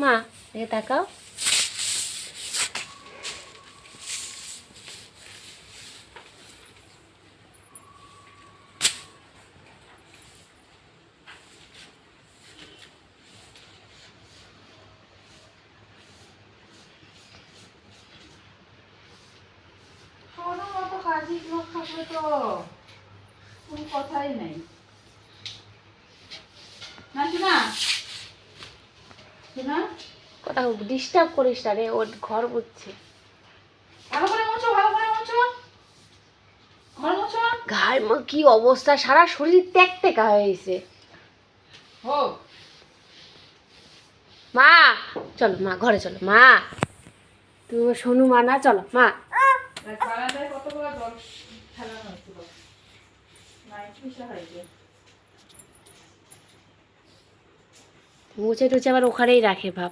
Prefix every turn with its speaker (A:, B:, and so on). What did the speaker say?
A: মা দেখে তাকাও
B: কোনো মতো কাজী লোক থাকলে তো কোনো কথাই নাই
A: কথা ডিস্টার্ব করিস না রে ওর ঘর বুঝছে।
B: ভালো করে মোছো ভালো করে মোছো। ঘর মোছো।
A: গায়ের কি অবস্থা? সারা শরীর ত্যাক ত্যাকা হয়েছে
B: হোক
A: মা চলো মা ঘরে চলো মা। তুমি সোনু মা না চলো মা। মুছে টুছে আবার ওখানেই রাখে ভাব